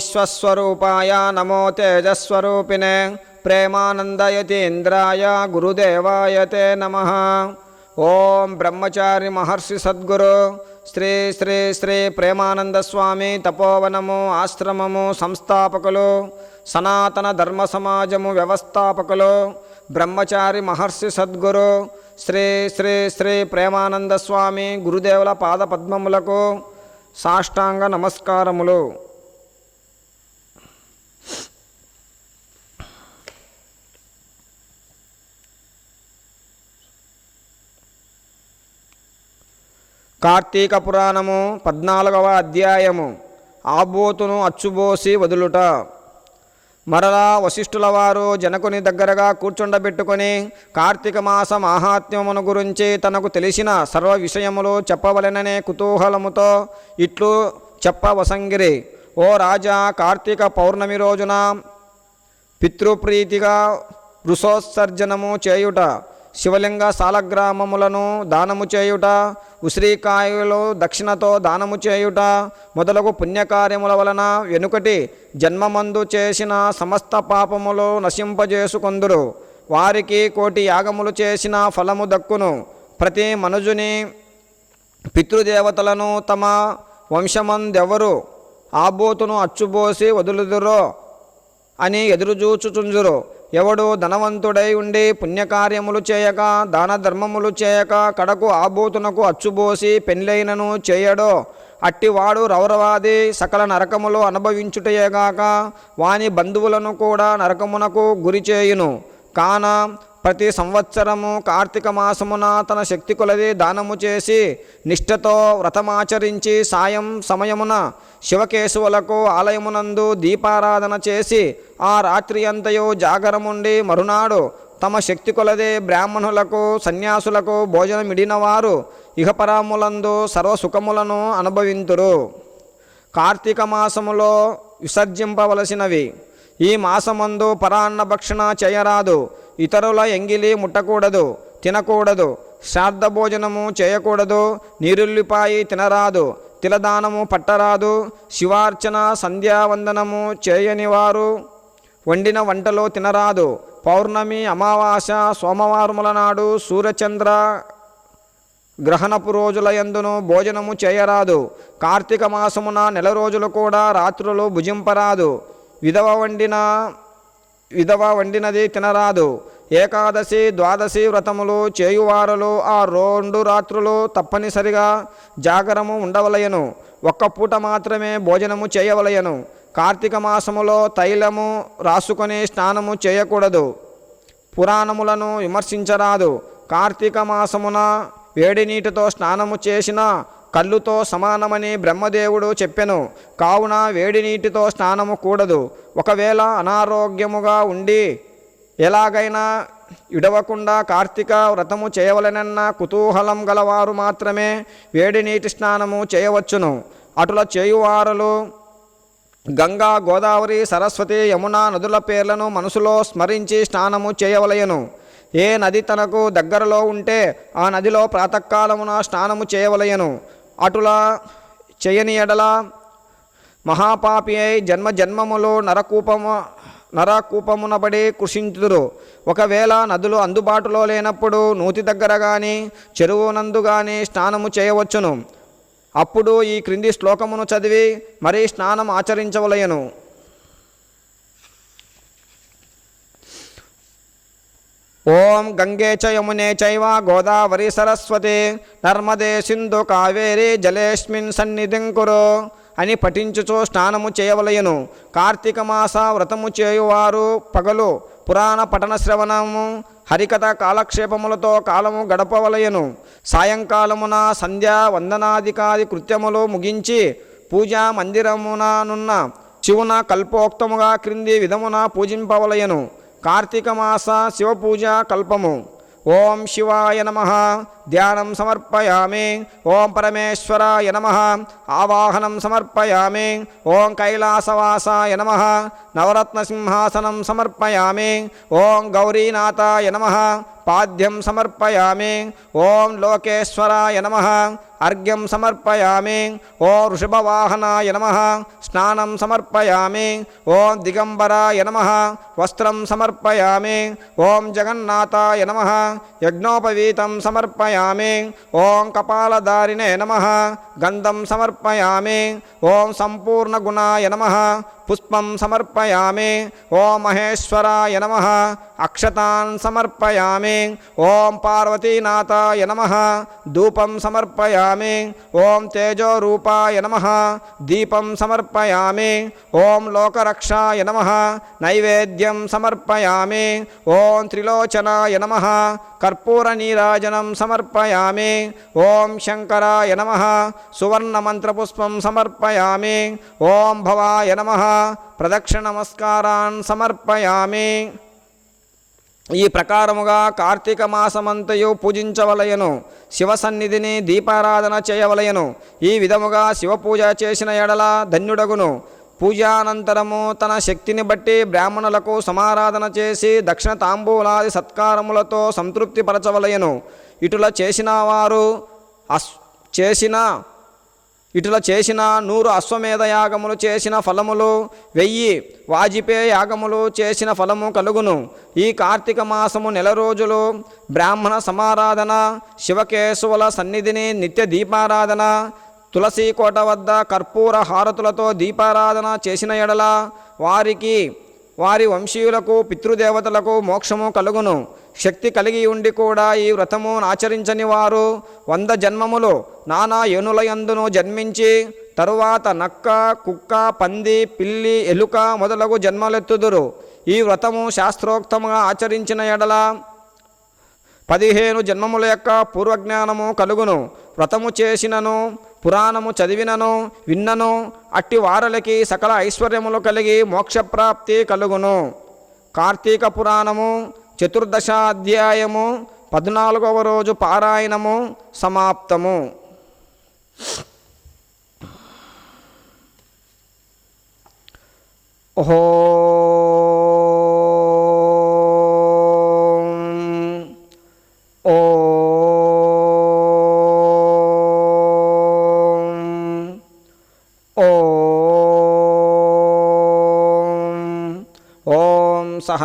విశ్వస్వరూపాయ నమో తేజస్వరూపిణే ప్రేమానందయతీంద్రాయ గురుదేవాయ తే నమ ఓం బ్రహ్మచారి మహర్షి సద్గురు శ్రీ శ్రీ శ్రీ ప్రేమానంద స్వామి తపోవనము ఆశ్రమము సంస్థాపకులు సనాతన ధర్మ సమాజము వ్యవస్థాపకులు బ్రహ్మచారి మహర్షి సద్గురు శ్రీ శ్రీ శ్రీ ప్రేమానంద స్వామి గురుదేవుల పాద పద్మములకు సాష్టాంగ నమస్కారములు కార్తీక పురాణము పద్నాలుగవ అధ్యాయము. ఆబోతును అచ్చుబోసి వదులుట. మరలా వశిష్ఠుల వారు జనకుని దగ్గరగా కూర్చుండబెట్టుకొని కార్తీక మాస మాహాత్మ్యమును గురించి తనకు తెలిసిన సర్వ విషయములు చెప్పవలెననే కుతూహలముతో ఇట్లు చెప్పవసంగిరి. ఓ రాజా కార్తీక పౌర్ణమి రోజున పితృప్రీతిగా వృషోత్సర్జనము చేయుట. శివలింగ సాలగ్రామములను దానము చేయుట ఉసిరికాయలు దక్షిణతో దానము చేయుట మొదలగు పుణ్యకార్యముల వలన వెనుకటి జన్మమందు చేసిన సమస్త పాపములు నశింపజేసుకొందురు. వారికి కోటి యాగములు చేసిన ఫలము దక్కును. ప్రతి మనుజుని పితృదేవతలను తమ వంశమందెవరు? ఆబోతును అచ్చుబోసి వదులుదురో? అని ఎదురుచూచుచుంజురు ఎవడు ధనవంతుడై ఉండి పుణ్యకార్యములు చేయక దాన ధర్మములు చేయక కడకు ఆబోతునకు అచ్చుబోసి పెళ్ళైనను చేయడో అట్టివాడు రౌరవాది సకల నరకములు అనుభవించుటయేగాక వాని బంధువులను కూడా నరకమునకు గురి చేయును. కాన ప్రతి సంవత్సరము కార్తీక మాసమున తన శక్తి కొలది దానము చేసి నిష్ఠతో వ్రతమాచరించి సాయం సమయమున శివకేశవులకు ఆలయమునందు దీపారాధన చేసి ఆ రాత్రి అంతయు జాగరముండి మరునాడు తమ శక్తి కొలదే బ్రాహ్మణులకు సన్యాసులకు భోజనమిడిన వారు ఇహపరాములందు సర్వసుఖములను అనుభవింతురు. కార్తీక మాసములో విసర్జింపవలసినవి. ఈ మాసమందు పరాన్న భక్షణ చేయరాదు. ఇతరుల ఎంగిలి ముట్టకూడదు తినకూడదు శ్రాద్ధ భోజనము చేయకూడదు నీరుల్లిపాయి తినరాదు తిలదానము పట్టరాదు శివార్చన సంధ్యావందనము చేయని వారు వండిన వంటలో తినరాదు పౌర్ణమి అమావాస సోమవారముల నాడు సూర్యచంద్ర గ్రహణపు రోజుల యందును భోజనము చేయరాదు. కార్తీక మాసమున నెల రోజులు కూడా రాత్రులు భుజింపరాదు. విధవ వండిన విధవ వండినది తినరాదు. ఏకాదశి ద్వాదశి వ్రతములు చేయువారలో ఆ రెండు రాత్రులు తప్పనిసరిగా జాగరము ఉండవలయను. ఒక్క పూట మాత్రమే భోజనము చేయవలయను. కార్తీక మాసములో తైలము రాసుకొని స్నానము చేయకూడదు. పురాణములను విమర్శించరాదు. కార్తీక మాసమున వేడి నీటితో స్నానము చేసిన కళ్ళుతో సమానమని బ్రహ్మదేవుడు చెప్పెను. కావున వేడి నీటితో స్నానము కూడదు. ఒకవేళ అనారోగ్యముగా ఉండి ఎలాగైనా విడవకుండా కార్తీక వ్రతము చేయవలనన్న కుతూహలం గలవారు మాత్రమే వేడి నీటి స్నానము చేయవచ్చును. అటుల చేయువారులు గంగా గోదావరి సరస్వతి యమున నదుల పేర్లను మనసులో స్మరించి స్నానము చేయవలయను ఏ నది తనకు దగ్గరలో ఉంటే ఆ నదిలో ప్రాతకాలమున స్నానము చేయవలయను అటులా చేయని ఎడల మహాపాపి అయి జన్మ జన్మములో నరకూపము నరకూపమునబడి కృషించుదురు. ఒకవేళ నదులు అందుబాటులో లేనప్పుడు నూతి దగ్గర కానీ చెరువునందు కానీ స్నానము చేయవచ్చును. అప్పుడు ఈ క్రింది శ్లోకమును చదివి మరీ స్నానం ఆచరించవలయను ఓం గంగే చ యమునే చైవ గోదావరి సరస్వతి. నర్మదే సింధు కావేరి జలేస్మిన్ సన్నిధిం కురు. అని పఠించుచో స్నానము చేయవలయను. కార్తీక మాస వ్రతము చేయువారు పగలు పురాణ పఠన శ్రవణము హరికథ కాలక్షేపములతో కాలము గడపవలయను. సాయంకాలమున సంధ్యా వందనాదికాది కృత్యములు ముగించి పూజా మందిరముననున్న శివున కల్పోక్తముగా క్రింది విధమున పూజింపవలయను. కార్తీక మాస శివపూజ కల్పము ఓం శివాయ నమ ధ్యానం సమర్పయామి ఓం పరమేశ్వరాయ నమ ఆవాహనం సమర్పయామి ఓం కైలాసవాసాయ నమ నవరత్న సింహాసనం సమర్పయామి ఓం గౌరీనాథాయ నమ పాద్యం సమర్పయామి ఓం లోకేశ్వరాయ నమ అర్ఘ్యం సమర్పయామి ఓం వృషభవాహనాయ నమ స్నానం సమర్పయామి ఓం దిగంబరాయ నమ వస్త్రం సమర్పయామి ఓం జగన్నాథాయ నమ యజ్ఞోపవీతం సమర్పయామి ఓం కపాలధారిణే నమ. గంధం సమర్పయామి. ఓం సంపూర్ణగుణాయ నమ. పుష్పం సమర్పయామి. ఓం మహేశ్వరాయ నమ. అక్షతాన్ సమర్పయామి. ఓం పార్వతీనాథాయ నమ. ధూపం సమర్పయామి. ఓం తేజోరూపాయ నమ. దీపం సమర్పయామి. ఓం లోకరక్షాయ నమ. నైవేద్యం సమర్పయామి. ఓం త్రిలోచనాయ నమ. కర్పూర నీరాజనం సమర్పయామి. ఓం శంకరాయ నమ. సువర్ణమంత్రపుష్పం సమర్పయామి. ఓం భవాయ నమ. ప్రదక్షిణ నమస్కారాన్ సమర్పయామి. ఈ ప్రకారముగా కార్తీక మాసమంతయు పూజించవలయను. శివ సన్నిధిని దీపారాధన చేయవలయను. ఈ విధముగా శివపూజ చేసిన ఎడల ధన్యుడగును. పూజానంతరము తన శక్తిని బట్టి బ్రాహ్మణులకు సమారాధన చేసి దక్షిణ తాంబూలాది సత్కారములతో సంతృప్తిపరచవలయను. ఇటుల చేసిన వారు అస్ చేసిన ఇటుల చేసిన నూరు అశ్వమేధ యాగములు చేసిన ఫలములు వెయ్యి వాజిపే యాగములు చేసిన ఫలము కలుగును. ఈ కార్తీక మాసము నెల రోజులు బ్రాహ్మణ సమారాధన శివకేశవుల సన్నిధిని నిత్య దీపారాధన తులసి కోట వద్ద కర్పూర హారతులతో దీపారాధన చేసిన ఎడల వారికి వారి వంశీయులకు పితృదేవతలకు మోక్షము కలుగును. శక్తి కలిగి ఉండి కూడా ఈ వ్రతము ఆచరించని వారు వంద జన్మములు నానా ఏనులయందును జన్మించి తరువాత నక్క కుక్క పంది పిల్లి ఎలుక మొదలగు జన్మలెత్తుదురు. ఈ వ్రతము శాస్త్రోక్తముగా ఆచరించిన ఎడల పదిహేను జన్మముల యొక్క పూర్వజ్ఞానము కలుగును. వ్రతము చేసినను పురాణము చదివినను విన్నను అట్టి వారలకి సకల ఐశ్వర్యములు కలిగి మోక్షప్రాప్తి కలుగును. కార్తీక పురాణము చతుర్దశాధ్యాయము పద్నాలుగవ రోజు పారాయణము సమాప్తము. ఓం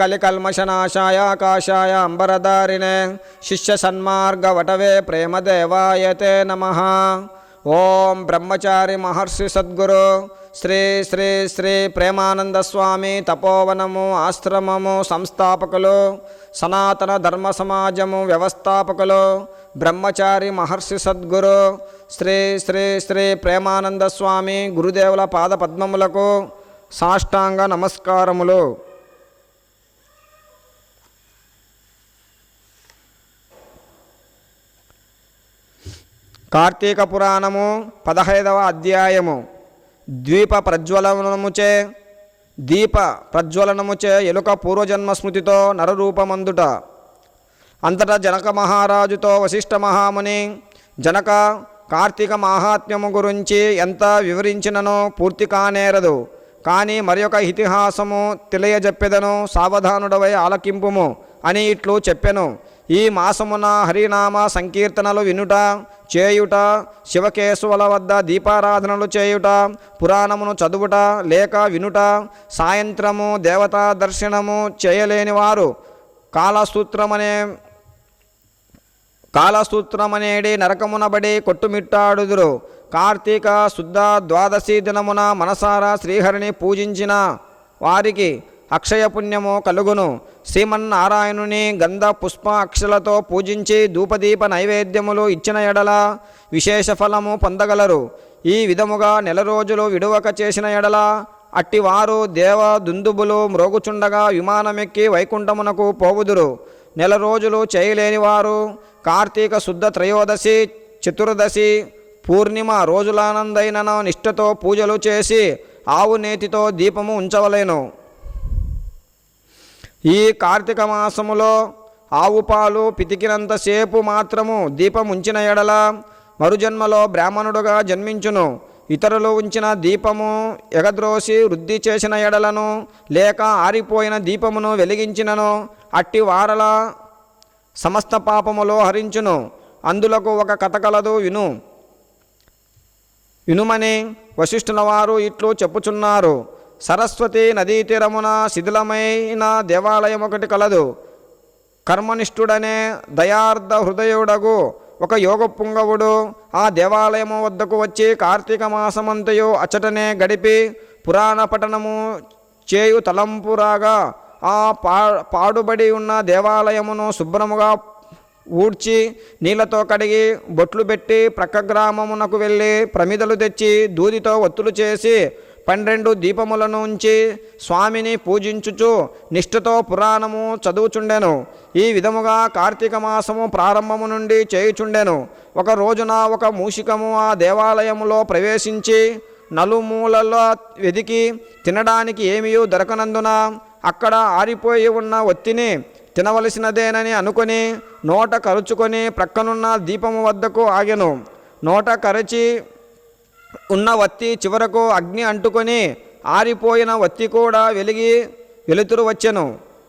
కలికల్మషనాశాయాకాశాయ అంబరదారిణే శిష్య సన్మార్గవటవే ప్రేమదేవాయ తే నమ ఓం బ్రహ్మచారి మహర్షి సద్గురు శ్రీ శ్రీ శ్రీ ప్రేమానంద స్వామి తపోవనము ఆశ్రమము సంస్థాపకులు సనాతన ధర్మ సమాజము వ్యవస్థాపకులు బ్రహ్మచారి మహర్షి సద్గురు శ్రీ శ్రీ శ్రీ ప్రేమానంద స్వామి గురుదేవుల పాద పద్మములకు సాష్టాంగ నమస్కారములు. కార్తీక పురాణము పదహైదవ అధ్యాయము. ద్వీప ప్రజ్వలనముచే దీప ప్రజ్వలనముచే ఎలుక పూర్వజన్మ స్మృతితో నరరూపమందుట. అంతటా జనక మహారాజుతో వశిష్ఠ మహాముని జనక కార్తీక మాహాత్మ్యము గురించి ఎంత వివరించిననో పూర్తి కానేరదు. కానీ మరి ఒక ఇతిహాసము తెలియజెప్పెదను సావధానుడవై ఆలకింపుము అని ఇట్లు చెప్పెను. ఈ మాసమున హరినామ సంకీర్తనలు వినుట చేయుట శివకేశవుల వద్ద దీపారాధనలు చేయుట పురాణమును చదువుట లేక వినుట సాయంత్రము దేవతా దర్శనము చేయలేని వారు కాలసూత్రమనే కాలసూత్రమనేడి నరకమునబడి కొట్టుమిట్టాడుదురు. కార్తీక శుద్ధ ద్వాదశి దినమున మనసారా శ్రీహరిని పూజించిన వారికి అక్షయ పుణ్యము కలుగును. శ్రీమన్నారాయణుని గంధ పుష్ప అక్షలతో పూజించి ధూపదీప నైవేద్యములు ఇచ్చిన ఎడల విశేష ఫలము పొందగలరు. ఈ విధముగా నెల రోజులు విడువక చేసిన ఎడల అట్టివారు దేవ దుందుబులు మ్రోగుచుండగా విమానమెక్కి వైకుంఠమునకు పోవుదురు. నెల రోజులు చేయలేని వారు కార్తీక శుద్ధ త్రయోదశి చతుర్దశి పూర్ణిమ రోజులానందైన నిష్ఠతో పూజలు చేసి ఆవు నేతితో దీపము ఉంచవలేను. ఈ కార్తీక మాసములో ఆవు పాలు పితికినంతసేపు మాత్రము దీపం ఉంచిన ఎడల మరుజన్మలో బ్రాహ్మణుడుగా జన్మించును. ఇతరులు ఉంచిన దీపము ఎగద్రోసి వృద్ధి చేసిన ఎడలను లేక ఆరిపోయిన దీపమును వెలిగించినను. అట్టి వారల సమస్త పాపములో హరించును. అందులకు ఒక కథ కలదు విను. వినుమని వశిష్ఠుల వారు ఇట్లు చెప్పుచున్నారు. సరస్వతి నదీ తీరమున శిథిలమైన దేవాలయం ఒకటి కలదు. కర్మనిష్ఠుడనే దయార్థ హృదయుడగు ఒక యోగ పుంగవుడు ఆ దేవాలయము వద్దకు వచ్చి కార్తీక మాసమంతయు అచ్చటనే గడిపి పురాణ పఠనము చేయు తలంపురాగా ఆ పా పాడుబడి ఉన్న దేవాలయమును శుభ్రముగా ఊడ్చి నీళ్ళతో కడిగి బొట్లు పెట్టి ప్రక్క గ్రామమునకు వెళ్ళి ప్రమిదలు తెచ్చి దూదితో ఒత్తులు చేసి పన్నెండు దీపములను ఉంచి స్వామిని పూజించుచు నిష్ఠతో పురాణము చదువుచుండెను. ఈ విధముగా కార్తీక మాసము ప్రారంభము నుండి చేయుచుండెను. ఒక రోజున ఒక మూషికము ఆ దేవాలయములో ప్రవేశించి నలుమూలలో వెదికి తినడానికి ఏమీయూ దొరకనందున అక్కడ ఆరిపోయి ఉన్న ఒత్తిని తినవలసినదేనని అనుకొని నోట కరుచుకొని ప్రక్కనున్న దీపము వద్దకు ఆగెను. నోట కరచి ఉన్న వత్తి చివరకు అగ్ని అంటుకొని ఆరిపోయిన వత్తి కూడా వెలిగి వెలుతురు వచ్చెను.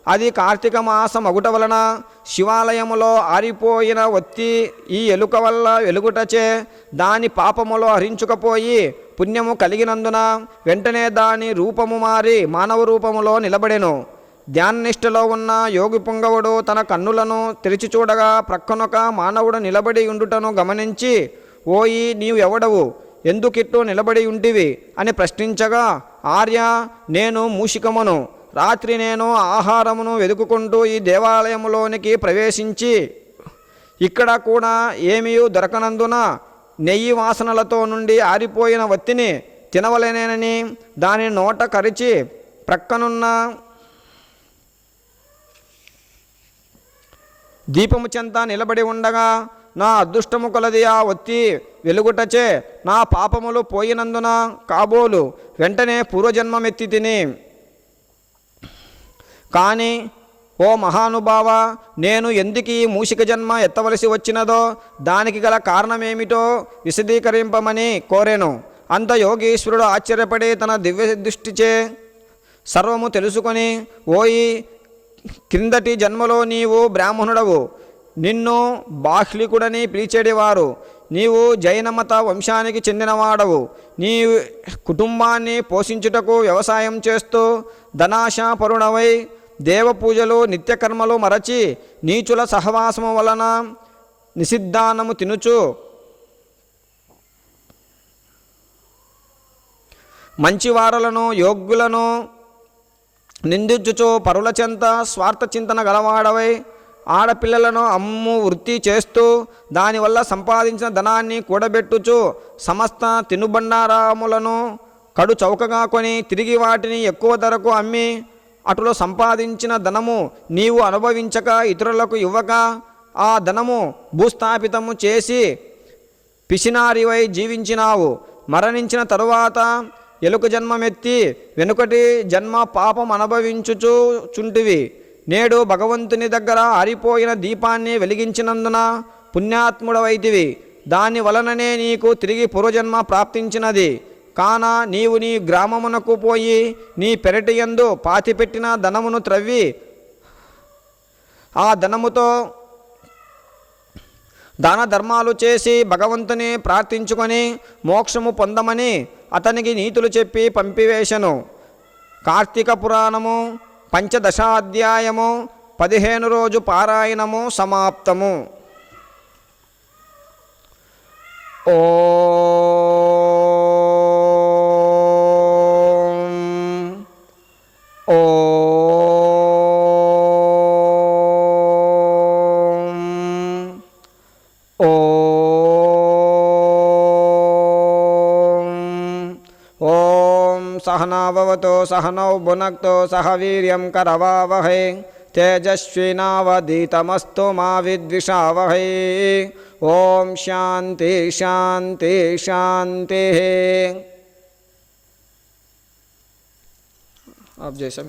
అది కార్తీక మాసం అగుట వలన శివాలయములో ఆరిపోయిన ఒత్తి ఈ ఎలుక వల్ల వెలుగుటచే దాని పాపములో హరించుకపోయి పుణ్యము కలిగినందున వెంటనే దాని రూపము మారి మానవ రూపములో నిలబడెను. ధ్యాననిష్టలో ఉన్న యోగి పుంగవుడు తన కన్నులను తెరిచి చూడగా ప్రక్కనొక మానవుడు నిలబడి ఉండుటను గమనించి ఓయి నీవు ఎవడవు? ఎందుకిట్టు నిలబడి ఉంటివి అని ప్రశ్నించగా ఆర్య నేను మూషికమును. రాత్రి నేను ఆహారమును వెతుకుకుంటూ ఈ దేవాలయములోనికి ప్రవేశించి ఇక్కడ కూడా ఏమీ దొరకనందున నెయ్యి వాసనలతో నుండి ఆరిపోయిన వత్తిని తినవలేనేనని దాని నోట కరిచి ప్రక్కనున్న దీపము చెంత నిలబడి ఉండగా నా అదృష్టము కొలది ఆ ఒత్తి వెలుగుటచే నా పాపములు పోయినందున కాబోలు వెంటనే పూర్వజన్మమెత్తి తిని కానీ ఓ మహానుభావ నేను ఎందుకు ఈ మూషిక జన్మ ఎత్తవలసి వచ్చినదో దానికి గల కారణమేమిటో విశదీకరింపమని కోరాను. అంత యోగీశ్వరుడు ఆశ్చర్యపడి తన దివ్య దృష్టిచే సర్వము తెలుసుకొని ఓయి క్రిందటి జన్మలో నీవు బ్రాహ్మణుడవు. నిన్ను బాహ్లికుడని పిలిచేడివారు. నీవు జైనమత వంశానికి చెందినవాడవు. నీ కుటుంబాన్ని పోషించుటకు వ్యవసాయం చేస్తూ ధనాశాపరుణవై దేవపూజలు నిత్యకర్మలు మరచి నీచుల సహవాసము వలన నిషిద్ధానము తినుచు. మంచివారలను యోగ్యులను నిందించుచు పరుల చెంత స్వార్థ చింతన గలవాడవై ఆడపిల్లలను అమ్ము వృత్తి చేస్తూ దానివల్ల సంపాదించిన ధనాన్ని కూడబెట్టుచు సమస్త తినుబండారాములను కడు చౌకగా కొని తిరిగి వాటిని ఎక్కువ ధరకు అమ్మి అటులో సంపాదించిన ధనము నీవు అనుభవించక ఇతరులకు ఇవ్వక ఆ ధనము భూస్థాపితము చేసి పిసినారివై జీవించినావు. మరణించిన తరువాత ఎలుక జన్మమెత్తి వెనుకటి జన్మ పాపం అనుభవించుచు చుంటివి. నేడు భగవంతుని దగ్గర ఆరిపోయిన దీపాన్ని వెలిగించినందున పుణ్యాత్ముడవైతివి. దాని వలననే నీకు తిరిగి పూర్వజన్మ ప్రాప్తించినది. కాన నీవు నీ గ్రామమునకు పోయి నీ పెరటియందు పాతిపెట్టిన ధనమును త్రవ్వి ఆ ధనముతో దాన ధర్మాలు చేసి భగవంతుని ప్రార్థించుకొని మోక్షము పొందమని అతనికి నీతులు చెప్పి పంపివేశను. కార్తీక పురాణము పంచదశాధ్యాయము పదిహేను రోజు పారాయణము సమాప్తము. ఓ सहनावतो सहनौ भुनक्तो सह वीर्यं करवावहै। तेजस्विनावधीतमस्तु मा विद्विषावहै। ॐ शान्ति शान्ति, शान्तिः। आप जैसा